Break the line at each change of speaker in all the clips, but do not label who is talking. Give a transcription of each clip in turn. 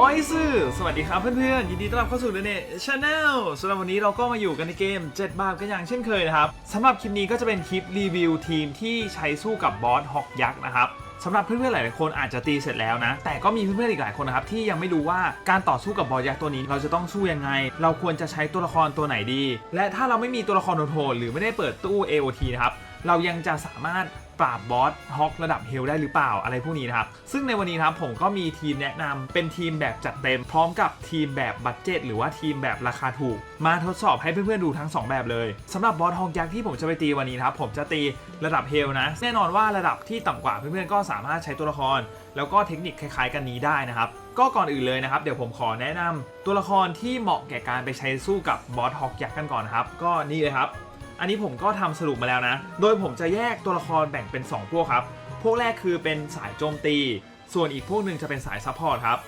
โอ้ยซื่อสวัสดีครับเพื่อนๆ ยินดีต้อนรับเข้าสู่เดเนชาแนลสำหรับวันนี้เราก็มาอยู่กันในเกม 7 บาทกันอย่างเช่นเคยนะครับสำหรับคลิปนี้ก็จะเป็นคลิปรีวิวทีมที่ใช้สู้กับบอสฮอกยักษ์นะครับสำหรับเพื่อนๆหลายๆคนอาจจะตีเสร็จแล้วนะ แต่ก็มีเพื่อนๆอีกหลายคนนะครับที่ยังไม่รู้ว่าการต่อสู้กับบอสยักษ์ตัวนี้ เราจะต้องสู้ยังไง เราควรจะใช้ตัวละครตัวไหนดี และถ้าเราไม่มีตัวละครโหดๆหรือไม่ได้เปิดตู้ AOT นะครับเรายังจะสามารถ ปราบบอสฮอกระดับเฮลได้หรือเปล่าอะไรพวกนี้นะครับ ซึ่งในวันนี้นะครับผมก็มีทีมแนะนำเป็นทีมแบบจัดเต็ม พร้อมกับทีมแบบบัตเจตหรือว่าทีมแบบราคาถูก มาทดสอบให้เพื่อนๆดูทั้ง 2 แบบเลยสำหรับบอสฮอกยักษ์ที่ผมจะไปตีวันนี้นะครับผมจะตีระดับเฮลนะ แน่นอนว่าระดับที่ต่ำกว่าเพื่อนๆก็สามารถใช้ตัวละคร แล้วก็เทคนิคคล้ายๆ กันนี้ได้นะครับก็ก่อนอื่นเลยนะครับ เดี๋ยวผมขอแนะนำตัวละครที่เหมาะแก่การไปใช้สู้กับบอสฮอกยักษ์กันก่อนนะครับ ก็นี่เลยครับ อันนี้ผมก็ทำสรุปมาแล้วนะ โดยผมจะแยกตัวละครแบ่งเป็น 2 พวกครับ พวกแรกคือเป็นสายโจมตี ส่วนอีกพวกหนึ่งจะเป็นสายซัพพอร์ตครับ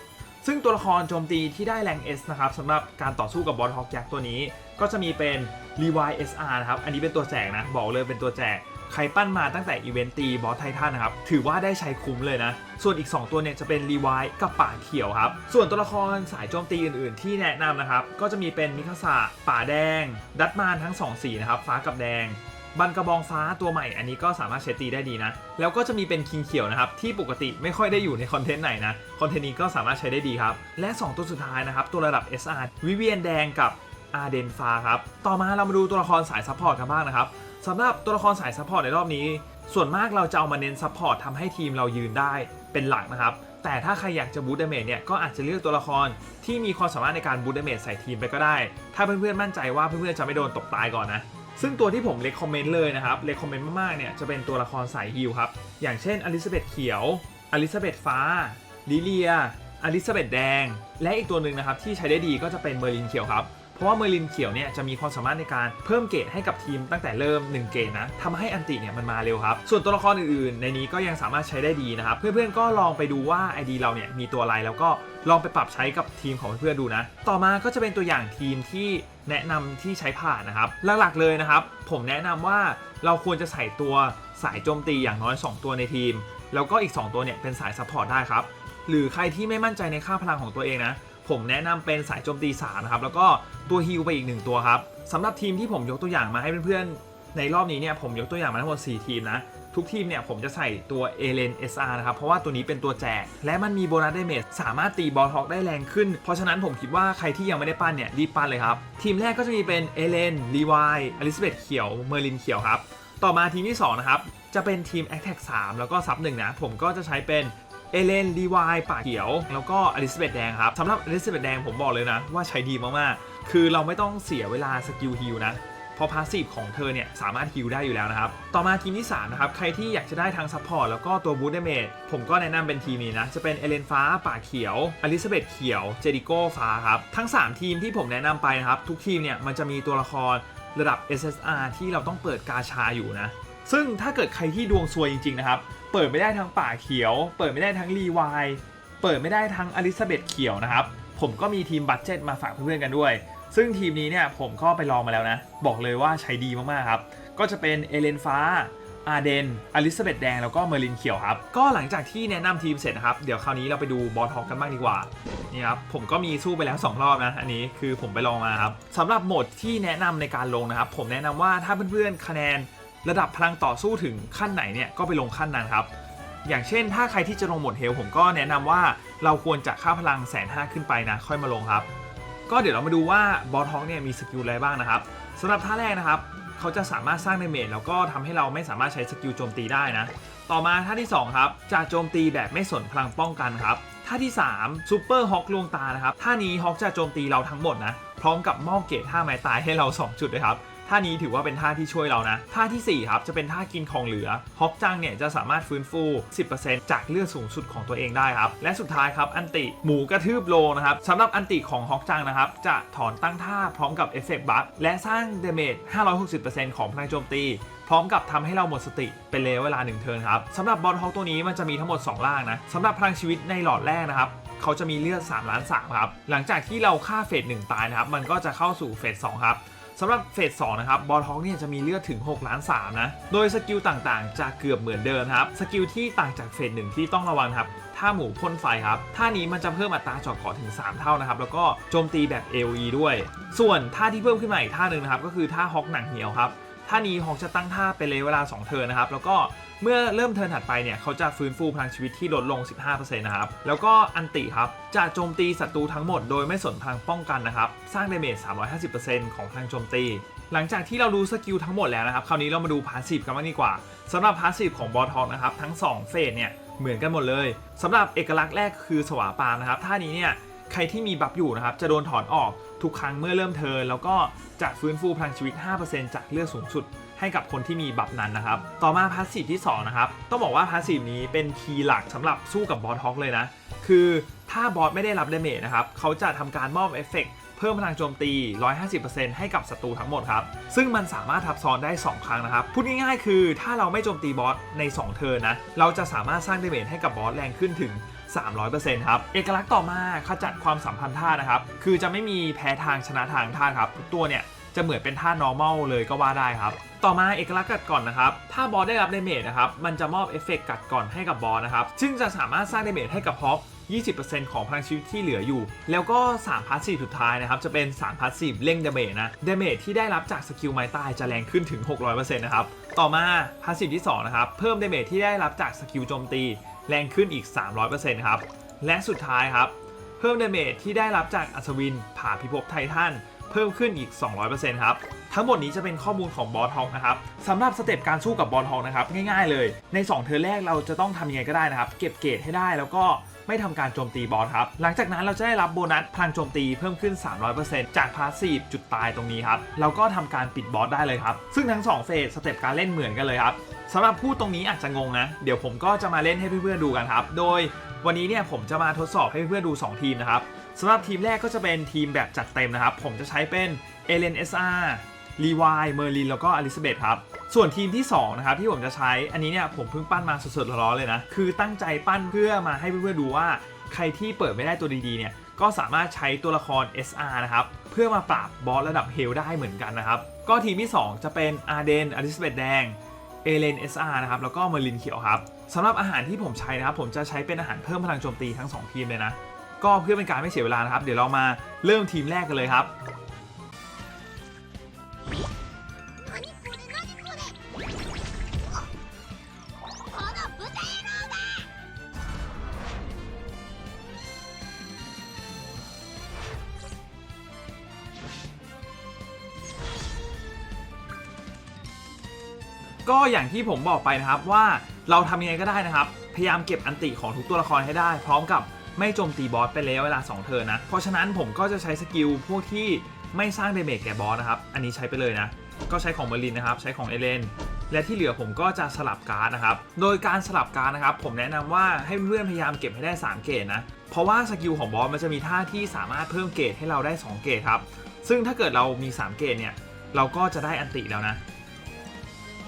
ซึ่งตัวละครโจมตีที่ได้แรง S นะครับสำหรับการต่อสู้กับบอสฮอกยักษ์ตัวนี้ ก็จะมีเป็น Levi SR นะครับ อันนี้เป็นตัวแจกนะ บอกเลยเป็นตัวแจก ใครปั้นมาตั้งแต่อีเวนต์ตีบอสไททันนะครับถือว่าได้ใช้คุ้มเลยนะ ส่วนอีก 2 ตัวเนี่ยจะเป็นรีไวายกับป่าเขียวครับ ส่วนตัวละครสายโจมตีอื่นๆ ที่แนะนำนะครับ ก็จะมีเป็นมิคาสะป่าแดง ดัตมานทั้ง 2 สีนะครับ ฟ้ากับแดงบันกระบองฟ้าตัวใหม่อันนี้ก็สามารถใช้ตีได้ดีนะ แล้วก็จะมีเป็นคิงเขียวนะครับ ที่ปกติไม่ค่อยได้อยู่ในคอนเทนต์ไหนนะ คอนเทนต์นี้ก็สามารถใช้ได้ดีครับ และ 2 ตัวสุดท้ายนะครับ ตัวระดับ SR วิเวียนแดงกับอาเดนฟ้าครับ ต่อมาเรามาดูตัวละครสายซัพพอร์ตกันบ้างนะครับ สำหรับตัวละครสายซัพพอร์ตในรอบนี้ ส่วนมากเราจะเอามาเน้นซัพพอร์ตทำให้ทีมเรายืนได้เป็นหลักนะครับ แต่ถ้าใครอยากจะบูตเดเมจเนี่ยก็อาจจะเลือกตัวละครที่มีความสามารถในการบูตเดเมจใส่ทีมไปก็ได้ ถ้าเพื่อนๆมั่นใจว่าเพื่อนๆจะไม่โดนตกตายก่อนนะซึ่งตัวที่ผมเล c คอมเมนต์เลยนะครับเล c คอมเมนต์มากๆเนี่ยจะเป็นตัวละครสายฮิลครับ อย่างเช่นอลิซาเบธเขียว อลิซาเบธฟ้า ลิเลีย อลิซาเบธแดง และอีกตัวหนึ่งนะครับที่ใช้ได้ดีก็จะเป็นเมอร์ลินเขียวครับ ราะว่าเมอร์ลินเขียวเนี่ยจะมีความสามารถในการเพิ่มเกรดให้กับทีมตั้งแต่เริ่ม 1 เกรดนะทำให้อันติเนี่ยมันมาเร็วครับ ส่วนตัวละครอื่นๆ ในนี้ก็ยังสามารถใช้ได้ดีนะครับ เพื่อนๆก็ลองไปดูว่า ID เราเนี่ยมีตัวอะไรแล้วก็ลองไปปรับใช้กับทีมของเพื่อนๆดูนะ ต่อมาก็จะเป็นตัวอย่างทีมที่แนะนำที่ใช้ผ่านนะครับ หลักๆเลยนะครับ ผมแนะนำว่าเราควรจะใส่ตัวสายโจมตีอย่างน้อย 2 ตัวในทีม แล้วก็อีก 2 ตัวเนี่ยเป็นสายซัพพอร์ตได้ครับ หรือใครที่ไม่มั่นใจในค่าพลังของตัวเองนะ ผมแนะนำเป็นสายโจมตี3นะครับแล้วก็ตัวฮิลไปอีก 1 ตัวครับสำหรับทีมที่ผมยกตัวอย่างมาให้เพื่อนๆ ในรอบนี้เนี่ยผมยกตัวอย่างมาทั้งหมด 4 ทีมนะ ทุกทีมเนี่ยผมจะใส่ตัวเอเลน SR นะครับ เพราะว่าตัวนี้เป็นตัวแจก และมันมีโบนัสเดเมจสามารถตีบอลท็อกได้แรงขึ้น เพราะฉะนั้นผมคิดว่าใครที่ยังไม่ได้ปั้นเนี่ยรีบปั้นเลยครับ ทีมแรกก็จะมีเป็นเอเลนลีวายอลิซาเบธเขียวเมอร์ลินเขียวครับต่อมาทีมที่2นะครับจะเป็นทีม a t t a c 3 แล้วก็ซับหนึ่งนะ ผมก็จะใช้เป็น เอเลนดีวายป่าเขียว แล้วก็อลิซาเบธแดงครับสำหรับอลิซาเบธแดงผมบอกเลยนะ ว่าใช้ดีมากๆ คือเราไม่ต้องเสียเวลาสกิลฮิลนะเพราะพาสซีฟของเธอเนี่ยสามารถฮิลได้อยู่แล้วนะครับ ต่อมาทีมที่ 3 นะครับ ใครที่อยากจะได้ทั้งซัพพอร์ตแล้วก็ตัวบู t เดเมจผมก็แนะนำเป็นทีมนี้นะ จะเป็นเอเลนฟ้า ป่าเขียวอลิซาเบธเขียว เจดิโก้ฟ้าครับ ทั้ง 3 ทีมที่ผมแนะนำไปนะครับ ทุกทีมเนี่ยมันจะมีตัวละครระดับ SSR ที่เราต้องเปิดกาชาอยู่นะ ซึ่งถ้าเกิดใครที่ดวงซวยจริงๆนะครับ เปิดไม่ได้ทั้งป่าเขียว เปิดไม่ได้ทั้งรีวายเปิดไม่ได้ทั้งอลิซาเบธเขียวนะครับ ผมก็มีทีมบัตเจ็ตมาฝากเพื่อนๆกันด้วย ซึ่งทีมนี้เนี่ยผมก็ไปลองมาแล้วนะ บอกเลยว่าใช้ดีมากๆครับ ก็จะเป็นเอเลนฟ้าอาเดน อลิซาเบธแดง แล้วก็เมอร์ลินเขียวครับ ก็หลังจากที่แนะนำทีมเสร็จนะครับ เดี๋ยวคราวนี้เราไปดูบอลทอกกันบ้างดีกว่า นี่ครับ ผมก็มีสู้ไปแล้ว 2 รอบนะ อันนี้คือผมไปลองมาครับสำหรับโหมดที่แนะนำในการลงนะครับ ผมแนะนำว่าถ้าเพื่อนๆ คะแนน ระดับพลังต่อสู้ถึงขั้นไหนเนี่ยก็ไปลงขั้นนั้นครับ อย่างเช่น ถ้าใครที่จะลงหมดเฮลผมก็แนะนำว่าเราควรจะค่าพลังแสนห้าขึ้นไปนะค่อยมาลงครับ ก็เดี๋ยวเรามาดูว่าบอสท็อกเนี่ยมีสกิลอะไรบ้างนะครับสำหรับท่าแรกนะครับเขาจะสามารถสร้างเดเมจแล้วก็ทำให้เราไม่สามารถใช้สกิลโจมตีได้นะ ต่อมาท่าที่ 2 ครับ จะโจมตีแบบไม่สนพลังป้องกันครับท่าที่3ซูเปอร์ฮอคลวงตานะครับท่านี้ฮอคจะโจมตีเราทั้งหมดนะพร้อมกับมอบเกรดท่าไม้ตายให้เรา 2 จุดเลยครับ ท่านี้ถือว่าเป็นท่าที่ช่วยเรานะ ท่าทีสี่ 4 ครับ จะเป็นท่ากินของเหลือ ฮอกจังเนี่ยจะสามารถฟื้นฟู 10%จากเลือดสูงสุดของตัวเองได้ครับ และสุดท้ายครับ อันติหมูกระทืบโลนะครับสำหรับอันติของฮอกจังนะครับ จะถอนตั้งท่าพร้อมกับเอฟเฟกต์บัคและสร้างเดเมจ 560%ของพลังโจมตีพร้อมกับทำให้เราหมดสติเป็นระยะเวลา1เทิร์นครับสำหรับบอลฮอกตัวนี้มันจะมีทั้งหมด 2 ล่างนะสำหรับพลังชีวิตในหลอดแรกนะครับเขาจะมีเลือด3ล้าน3ครับหลังจากที่เราฆ่าเฟส1ตายนะครับมันก็จะเข้าสู่เฟส2ครับ สำหรับเฟส2นะครับบอลฮอกเนี่ยจะมีเลือดถึง 6 ล้าน3นะ โดยสกิลต่างๆ จะเกือบเหมือนเดิมครับ สกิลที่ต่างจากเฟส1ที่ต้องระวังครับท่าหมูพ่นไฟครับท่านี้มันจะเพิ่มอัตราเจาะเกาะถึง 3 เท่านะครับ แล้วก็โจมตีแบบ AOE ด้วย ส่วนท่าที่เพิ่มขึ้นมาอีกท่าหนึ่งนะครับก็คือท่าฮอกหนังเหี่ยวครับท่านี้ฮอกจะตั้งท่าเป็นระยะเวลา 2 เทิร์นนะครับแล้วก็ เมื่อเริ่มเทิร์นถัดไปเนี่ยเขาจะฟื้นฟูพลังชีวิตที่ลดลง 15%นะครับ แล้วก็อันติครับ จะโจมตีศัตรูทั้งหมดโดยไม่สนพลังป้องกันนะครับ สร้างเดเมจ 350%ของพลังโจมตี หลังจากที่เรารู้สกิลทั้งหมดแล้วนะครับ คราวนี้เรามาดูพาสซีฟกันบ้างดีกว่าสำหรับพาสซีฟของบอทอกนะครับ ทั้ง 2 เฟสเนี่ยเหมือนกันหมดเลยสำหรับเอกลักษณ์แรกคือสวาปามนะครับ ท่านี้เนี่ยใครที่มีบัฟอยู่นะครับ จะโดนถอนออกทุกครั้งเมื่อเริ่มเทิร์นแล้วก็จะฟื้นฟูพลังชีวิต 5%จากเลือดสูงสุด ให้กับคนที่มีบัฟนั้นนะครับ ต่อมาพาสซีฟที่2นะครับ ต้องบอกว่าพาสซีฟนี้เป็นคีย์หลักสำหรับสู้กับบอสฮอกเลยนะ คือถ้าบอสไม่ได้รับดเมจนะครับ เขาจะทำการมอบเอฟเฟกต์เพิ่มพลังโจมตี 150%ให้กับศัตรูทั้งหมดครับ ซึ่งมันสามารถทับซ้อนได้ 2 ครั้งนะครับ พูดง่ายๆ คือถ้าเราไม่โจมตีบอสใน 2 เทิร์นนะ เราจะสามารถสร้างดเมจให้กับบอสแรงขึ้นถึง300%ครับ เอกลักษณ์ต่อมาขจัดความสัมพันธ์ท่านะครับ คือจะไม่มีแพ้ทางชนะทางท่าครับทุกตัวเนี่ยจะเหมือนเป็นท่า normal เลยก็ว่าได้ครับ ต่อมาเอกลักษณ์กัดก่อนนะครับ ถ้าบอสได้รับเดเมจนะครับ มันจะมอบเอฟเฟกต์กัดก่อนให้กับบอสนะครับ ซึ่งจะสามารถสร้างเดเมจให้กับฮอก20%ของพลังชีวิตที่เหลืออยู่ แล้วก็3พาสซีฟสุดท้ายนะครับ จะเป็น3พาสซีฟเร่งเดเมจนะ เดเมจที่ได้รับจากสกิลไม้ตายจะแรงขึ้นถึง 600%นะครับ ต่อมาพาสซีฟที่2นะครับ เพิ่มเดเมจที่ได้รับจากสกิลโจมตี แรงขึ้นอีก 300%ครับ และสุดท้ายครับ เพิ่มเดเมจที่ได้รับจากอัศวินผ่าพิภพไททัน เพิ่มขึ้นอีก 200%ครับ ทั้งหมดนี้จะเป็นข้อมูลของบอสฮอกนะครับสำหรับสเต็ปการสู้กับบอสฮอกนะครับง่ายๆเลย ใน 2 เทอร์แรกเราจะต้องทำยังไงก็ได้นะครับ เก็บเกรดให้ได้แล้วก็ไม่ทำการโจมตีบอสครับ หลังจากนั้นเราจะได้รับโบนัสพลังโจมตีเพิ่มขึ้น 300%จากพาสซีฟจุดตายตรงนี้ครับ เราก็ทำการปิดบอสได้เลยครับ ซึ่งทั้ง 2 เฟสสเต็ปการเล่นเหมือนกันเลยครับสำหรับพูดตรงนี้อาจจะงงนะ เดี๋ยวผมก็จะมาเล่นให้เพื่อนๆดูกันครับ โดยวันนี้เนี่ยผมจะมาทดสอบให้เพื่อนๆดู 2 ทีมนะครับ สำหรับทีมแรกก็จะเป็นทีมแบบจัดเต็มนะครับ ผมจะใช้เป็นเอเลนเอสอาร์ลีวายเมอร์ลินแล้วก็อลิซาเบธครับ ส่วนทีมที่ 2 นะครับ ที่ผมจะใช้อันนี้เนี่ยผมเพิ่งปั้นมาสดๆร้อนๆเลยนะ คือตั้งใจปั้นเพื่อมาให้เพื่อนๆดูว่า ใครที่เปิดไม่ได้ตัวดีๆเนี่ยก็สามารถใช้ตัวละคร SR นะครับ เพื่อมาปราบบอสระดับเฮลได้เหมือนกันนะครับ ก็ทีมที่ 2 จะเป็นอาร์เดนอลิซาเบธแดงเอเลน SR นะครับแล้วก็เมอร์ลินเขียวครับสำหรับอาหารที่ผมใช้นะครับผมจะใช้เป็นอาหารเพิ่มพลังโจมตีทั้ง 2 ทีมเลยนะ ก็เพื่อเป็นการไม่เสียเวลานะครับ เดี๋ยวเรามาเริ่มทีมแรกกันเลยครับ ก็อย่างที่ผมบอกไปนะครับว่าเราทำยังไงก็ได้นะครับ พยายามเก็บอันติของทุกตัวละครให้ได้ พร้อมกับ ไม่โจมตีบอสไปแล้วเวลา 2 เทิร์นนะ เพราะฉะนั้นผมก็จะใช้สกิลพวกที่ไม่สร้างเดเมจแก่บอสนะครับ อันนี้ใช้ไปเลยนะ ก็ใช้ของเบอร์ลินนะครับ ใช้ของเอเลน และที่เหลือผมก็จะสลับการ์ดนะครับ โดยการสลับการ์ดนะครับ ผมแนะนำว่าให้เพื่อนพยายามเก็บให้ได้ 3 เกรดนะ เพราะว่าสกิลของบอสมันจะมีท่าที่สามารถเพิ่มเกรดให้เราได้ 2 เกรดครับ ซึ่งถ้าเกิดเรามี 3 เกรดเนี่ย เราก็จะได้อันติแล้วนะ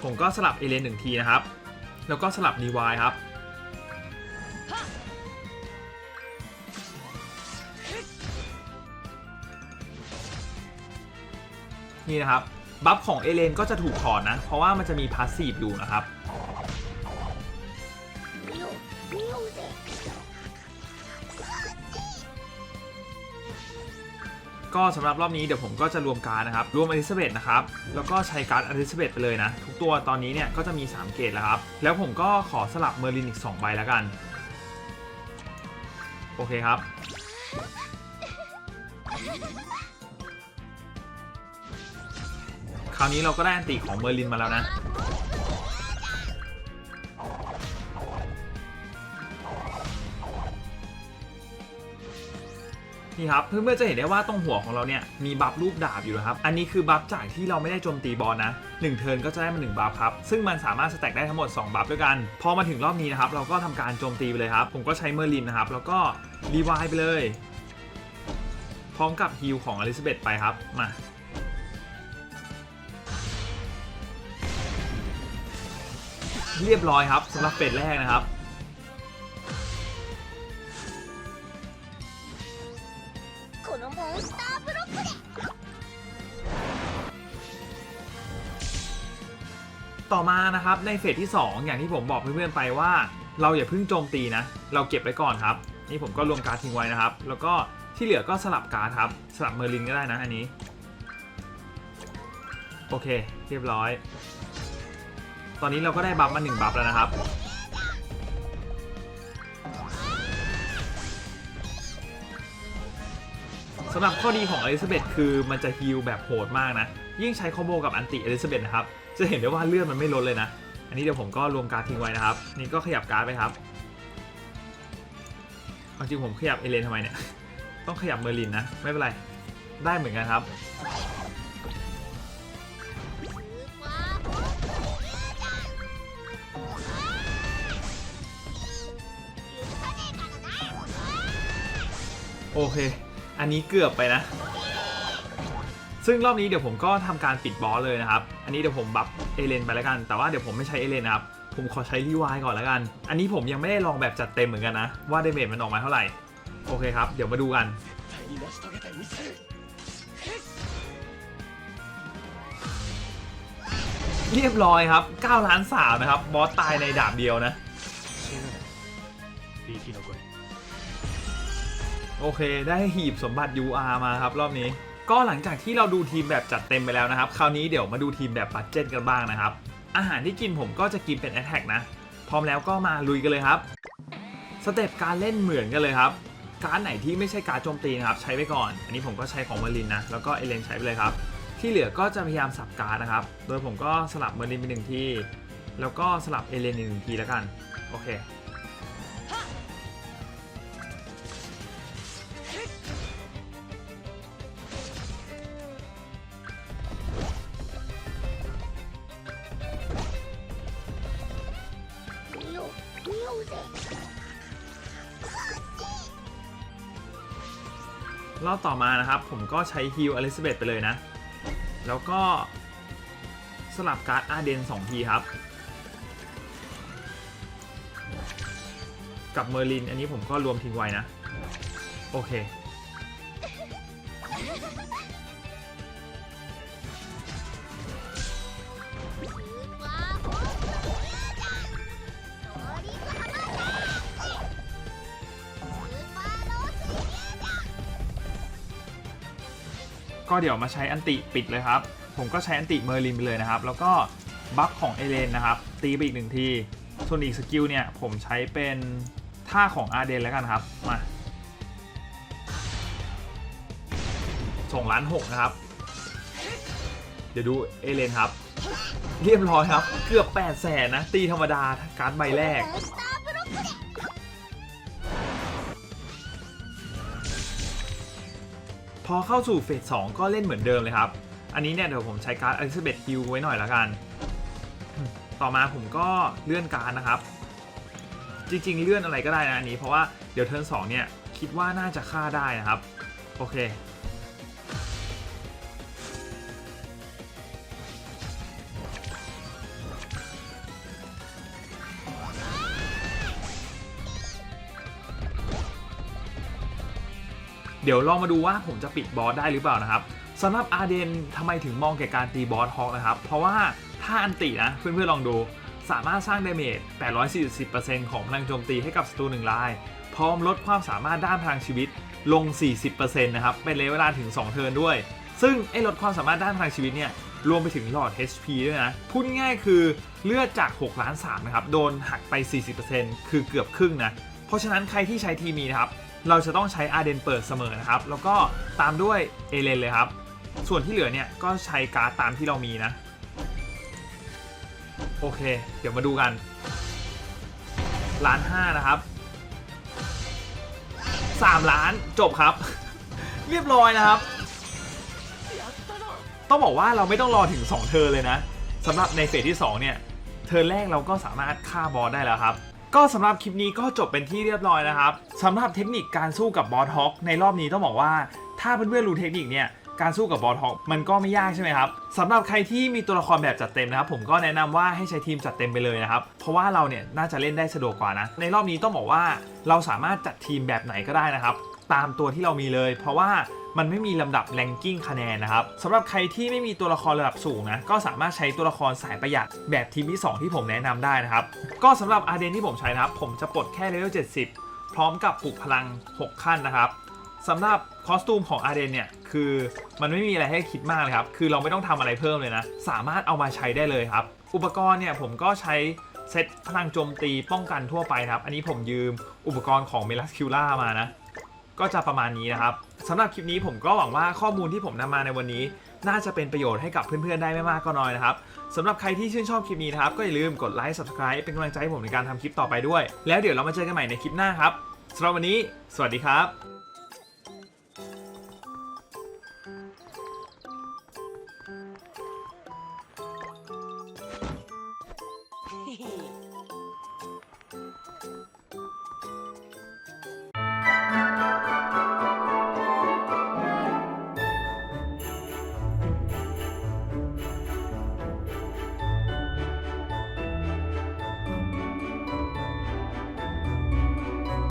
ผมก็สลับเอเลนหนึ่งทีนะครับ แล้วก็สลับดีวายครับ นี่นะครับบัฟของเอเลนก็จะถูกถอนนะ เพราะว่ามันจะมีพาสซีฟอยู่นะครับก็สำหรับรอบนี้เดี๋ยวผมก็จะรวมการนะครับ รวมอลิซาเบธนะครับ แล้วก็ใช้การ์ดอลิซาเบธไปเลยนะ ทุกตัวตอนนี้เนี่ยก็จะมี 3 เกรดแล้วครับ แล้วผมก็ขอสลับเมอร์ลินอีก 2 ใบแล้วกัน โอเคครับาวนี้เราก็ได้อันติของเมอร์ลินมาแล้วนะ นี่ครับ เพื่อนๆจะเห็นได้ว่าตรงหัวของเราเนี่ยมีบัฟรูปดาบอยู่นะครับ อันนี้คือบัฟจากที่เราไม่ได้โจมตีบอลนะ1เทิร์นก็จะได้มา1บัฟครับ ซึ่งมันสามารถสแต็กได้ทั้งหมด 2 บัฟด้วยกัน พอมาถึงรอบนี้นะครับ เราก็ทำการโจมตีไปเลยครับ ผมก็ใช้เมอร์ลินนะครับ แล้วก็รีวายไปเลย พร้อมกับฮิลของอลิซาเบธไปครับ มา เรียบร้อยครับสำหรับเฟสแรกนะครับต่อมานะครับในเฟสที่ 2 อย่างที่ผมบอกเพื่อนๆไปว่า เราอย่าเพิ่งโจมตีนะ เราเก็บไว้ก่อนครับ นี่ผมก็รวมการทิ้งไว้นะครับ แล้วก็ที่เหลือก็สลับการครับ สลับเมอร์ลินก็ได้นะอันนี้ โอเค เรียบร้อย ตอนนี้เราก็ได้บัฟมาหนึ่งบัฟแล้วนะครับ สำหรับข้อดีของอลิซาเบธคือมันจะฮีลแบบโหดมากนะ ยิ่งใช้คอมโบกับอันติอลิซาเบธนะครับ จะเห็นได้ว่าเลือดมันไม่ลดเลยนะ อันนี้เดี๋ยวผมก็รวมการดทิ้งไว้นะครับ นี่ก็ขยับการ์ดไปครับจริงผมขยับเอเลนทำไมเนี่ย ต้องขยับเมอร์ลินนะ ไม่เป็นไร ได้เหมือนกันครับ โอเค อันนี้เกือบไปนะ ซึ่งรอบนี้เดี๋ยวผมก็ทำการปิดบอสเลยนะครับ อันนี้เดี๋ยวผมบัฟเอเลนไปแล้วกัน แต่ว่าเดี๋ยวผมไม่ใช้เอเลนครับ ผมขอใช้รีวายก่อนแล้วกัน อันนี้ผมยังไม่ได้ลองแบบจัดเต็มเหมือนกันนะ ว่าเดเมจมันออกมาเท่าไหร่ โอเคครับ เดี๋ยวมาดูกัน เรียบร้อยครับ9ล้านสามนะครับ บอสตายในดาบเดียวนะ โอเค ได้หีบสมบัติ UR มาครับ รอบนี้ ก็หลังจากที่เราดูทีมแบบจัดเต็มไปแล้วนะครับ คราวนี้เดี๋ยวมาดูทีมแบบบัตเจ็ตกันบ้างนะครับ อาหารที่กินผมก็จะกินเป็น a t t a c k นะ พร้อมแล้วก็มาลุยกันเลยครับ สเต็ปการเล่นเหมือนกันเลยครับ การไหนที่ไม่ใช่การโจมตีนะครับ ใช้ไปก่อน อันนี้ผมก็ใช้ของเมอร์ลินนะ แล้วก็เอเลนใช้ไปเลยครับ ที่เหลือก็จะพยายามสับการดนะครับ โดยผมก็สลับเมอร์ลินไปหนึ่งที แล้วก็สลับเอเลนอีกหนึ่งทีแล้วกัน โอเค รอบต่อมานะครับ ผมก็ใช้ฮิลอลิซาเบธไปเลยนะ แล้วก็สลับการ์ดอาเดน2ทีครับ กับเมอร์ลิน อันนี้ผมก็รวมทิ้งไว้นะ โอเค ก็เดี๋ยวมาใช้อันติปิดเลยครับ ผมก็ใช้อันติเมอร์ลินไปเลยนะครับ แล้วก็บัฟของเอเลนนะครับ ตีไปอีกหนึ่งที ส่วนอีกสกิลเนี่ยผมใช้เป็นท่าของอาเดนแล้วกันครับ มาส่งล้านหกนะครับ เดี๋ยวดูเอเลนครับ เรียบร้อยครับ เกือบ8 0 0แสนนะ ตีธรรมดาการใบแรก พอเข้าสู่เฟส2ก็เล่นเหมือนเดิมเลยครับ อันนี้เนี่ยเดี๋ยวผมใช้การ์ดอลิซาเบธฮิลไว้หน่อยละกัน ต่อมาผมก็เลื่อนการ์ดนะครับ จริงๆ เลื่อนอะไรก็ได้นะอันนี้เพราะว่าเดี๋ยวเทิร์น2เนี่ยคิดว่าน่าจะฆ่าได้นะครับ โอเค เดี๋ยวลองมาดูว่าผมจะปิดบอสได้หรือเปล่านะครับสำหรับอาเดนทำไมถึงมองแก่การตีบอสฮอกนะครับ เพราะว่าถ้าอันตินะเพื่อนๆลองดูสามารถสร้างเดเมจ 840%ของพลังโจมตีให้กับศัตรูหนึ่งราย พร้อมลดความสามารถด้านพลังชีวิตลง 40%นะครับ เป็นระยะเวลาถึง 2 เทิร์นด้วย ซึ่งไอ้ลดความสามารถด้านพลังชีวิตเนี่ย รวมไปถึงหลอด HP ด้วยนะ พูดง่ายคือเลือดจาก 6 ล้าน3นะครับ โดนหักไป 40%คือเกือบครึ่งนะ เพราะฉะนั้นใครที่ใช้ทีมีนะครับ เราจะต้องใช้อาเดนเปิดเสมอนะครับ แล้วก็ตามด้วยเอเลนเลยครับ ส่วนที่เหลือเนี่ยก็ใช้การ์ดตามที่เรามีนะ โอเค เดี๋ยวมาดูกันล้านห้านะครับ3ล้านจบครับ เรียบร้อยนะครับ ต้องบอกว่าเราไม่ต้องรอถึง 2เทอเลยนะสำหรับในเฟสที่ 2 เนี่ยเทอแรกเราก็สามารถฆ่าบอสได้แล้วครับ ก็สำหรับคลิปนี้ก็จบเป็นที่เรียบร้อยนะครับสำหรับเทคนิคการสู้กับบอสฮอกในรอบนี้ต้องบอกว่า ถ้าเพื่อนๆรู้เทคนิคเนี่ยการสู้กับบอสฮอกมันก็ไม่ยากใช่ไหมครับสำหรับใครที่มีตัวละครแบบจัดเต็มนะครับ ผมก็แนะนำว่าให้ใช้ทีมจัดเต็มไปเลยนะครับ เพราะว่าเราเนี่ยน่าจะเล่นได้สะดวกกว่านะ ในรอบนี้ต้องบอกว่าเราสามารถจัดทีมแบบไหนก็ได้นะครับ ตามตัวที่เรามีเลย เพราะว่า มันไม่มีลำดับแรงกิ้งคะแนนนะครับสำหรับใครที่ไม่มีตัวละครระดับสูงนะก็สามารถใช้ตัวละครสายประหยัดแบบทีมที่ 2 ที่ผมแนะนำได้นะครับ ก็สำหรับอาเดนที่ผมใช้นะครับ ผมจะปลดแค่เลเวล70 พร้อมกับปลุกพลัง 6 ขั้นนะครับสำหรับคอสตูมของอาเดนเนี่ยคือมันไม่มีอะไรให้คิดมากเลยครับ คือเราไม่ต้องทำอะไรเพิ่มเลยนะ สามารถเอามาใช้ได้เลยครับ อุปกรณ์เนี่ยผมก็ใช้เซตพลังโจมตีป้องกันทั่วไปนะครับ อันนี้ผมยืมอุปกรณ์ของเมลัสคิวล่ามานะ ก็จะประมาณนี้นะครับสำหรับคลิปนี้ผมก็หวังว่าข้อมูลที่ผมนำมาในวันนี้ น่าจะเป็นประโยชน์ให้กับเพื่อนๆได้ไม่มากก็น้อยนะครับสำหรับใครที่ชื่นชอบคลิปนี้นะครับก็อย่าลืมกดไลค์ subscribe เป็นกำลังใจให้ผมในการทำคลิปต่อไปด้วย แล้วเดี๋ยวเรามาเจอกันใหม่ในคลิปหน้าครับสำหรับวันนี้ สวัสดีครับ